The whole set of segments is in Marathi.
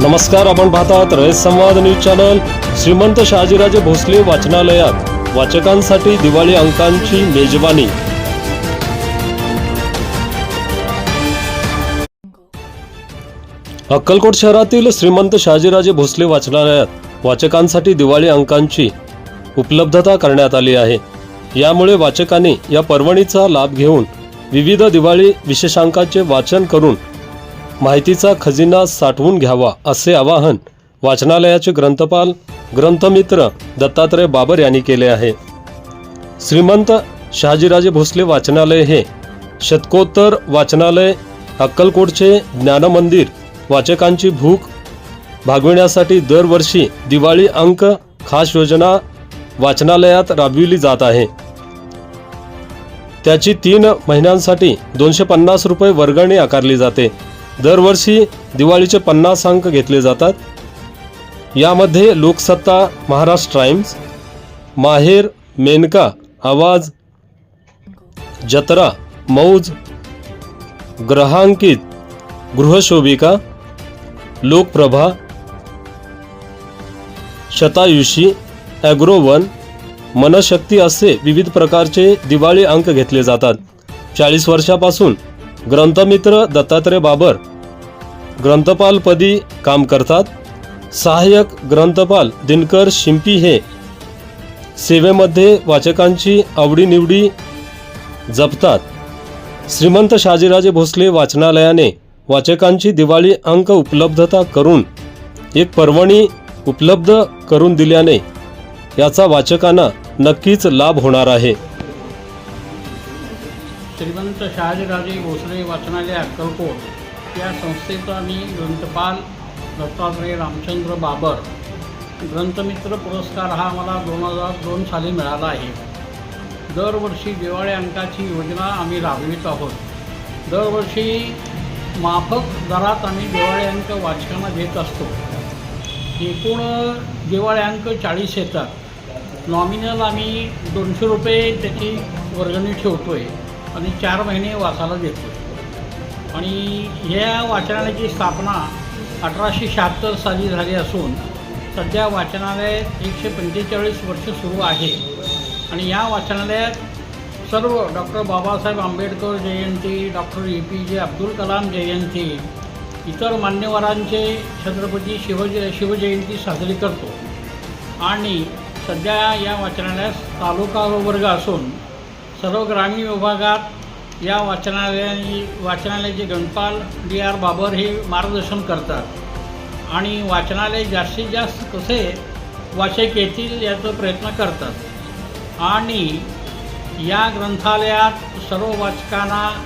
नमस्कार आपण पाहतात रयत संवाद न्यूज चॅनल. श्रीमंत शहाजीराजे भोसले वाचनालयात. वाचकांसाठी दिवाळी अंकांची मेजवानी. अक्कलकोट शहरातील श्रीमंत शहाजीराजे भोसले वाचनालयात वाचकांसाठी दिवाळी अंकांची उपलब्धता करण्यात आली आहे. यामुळे वाचकांनी या पर्वणीचा लाभ घेऊन विविध दिवाळी विशेषांकाचे वाचन करून माहितीचा खजिना साठवून घ्यावा असे आवाहन वाचनालयाचे ग्रंथपाल ग्रंथमित्र दत्तात्रय बाबर यांनी केले आहे. श्रीमंत शहाजीराजे भोसले वाचनालय हे शतकोत्तर वाचनालय अक्कलकोटचे ज्ञानमंदिर वाचकांची भूक भागविण्यासाठी दरवर्षी दिवाळी अंक खास योजना वाचनालयात राबविली जात आहे. त्याची तीन महिन्यांसाठी दोनशे पन्नास रुपये वर्गणी आकारली जाते. दरवर्षी दिवाळीचे पन्नास अंक घेतले जातात. यामध्ये लोकसत्ता महाराष्ट्र टाइम्स माहेर मेनका आवाज जत्रा मौज ग्रहांकित गृहशोभिका लोकप्रभा शतायुषी ॲग्रोवन मनशक्ती असे विविध प्रकारचे दिवाळी अंक घेतले जातात. चाळीस वर्षापासून ग्रंथमित्र दत्तात्रय बाबर. ग्रंथपालपदी काम करतात. सहाय्यक ग्रंथपाल दिनकर शिंपी हे. सेवेमध्ये वाचकांची आवडीनिवडी जपतात. श्रीमंत शाजीराजे भोसले वाचनालयाने वाचकांची दिवाळी अंक उपलब्धता करून एक पर्वणी उपलब्ध करून दिल्याने याचा वाचकांना नक्कीच लाभ होणार आहे. श्रीमंत शहाजीराजे भोसले वाचनालय अक्कलकोट. या संस्थेचा मी ग्रंथपाल दत्तात्रय रामचंद्र बाबर. ग्रंथमित्र पुरस्कार हा मला दोन हजार दोन साली मिळाला आहे. दरवर्षी दिवाळी अंकाची योजना आम्ही राबवित आहोत. दरवर्षी माफक दरात आम्ही दिवाळी अंक वाचकांना देत असतो. एकूण दिवाळी अंक चाळीस येतात. नॉमिनल आम्ही दोनशे रुपये त्याची वर्गणी ठेवतो आहे आणि चार महिने वाचायला देतो. आणि ह्या वाचनालयाची स्थापना अठराशे शहात्तर साली झाली असून सध्या वाचनालय एकशे पंचेचाळीस वर्ष सुरू आहे. आणि या वाचनालयात सर्व doctor Babasaheb Ambedkar Jayanti doctor A P J Abdul Kalam जयंती इतर मान्यवरांचे छत्रपती शिवजय शिवजयंती साजरी करतो. आणि सध्या या वाचनालयास तालुका वर्ग असून सर्व ग्रामीण विभागात या वाचनालयाची वाचनालयाचे गणपाल डी आर बाबर हे मार्गदर्शन करतात. आणि वाचनालय जास्तीत जास्त कसे वाचक येतील याचा प्रयत्न करतात. आणि या ग्रंथालयात सर्व वाचकांना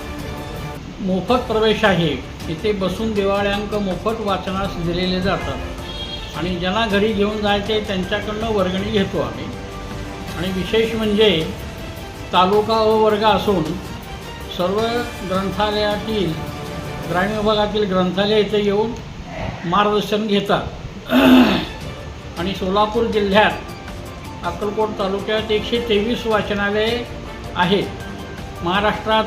मोफत प्रवेश आहे. इथे बसून दिवाळ्यांक मोफत वाचनास दिलेले जातात. आणि ज्यांना घरी घेऊन जायचे त्यांच्याकडनं वर्गणी घेतो आम्ही. आणि विशेष म्हणजे तालुका व वर्ग असून सर्व ग्रंथालयातील ग्रामीण विभागातील ग्रंथालय इथे येऊन मार्गदर्शन घेतात. आणि सोलापूर जिल्ह्यात अक्कलकोट तालुक्यात एकशे तेवीस वाचनालये आहेत. महाराष्ट्रात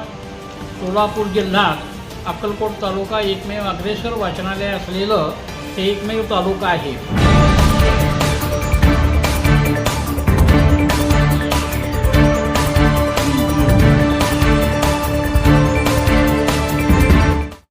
सोलापूर जिल्ह्यात अक्कलकोट तालुका एकमेव अग्रेसर वाचनालय असलेलं ते एकमेव तालुका आहे.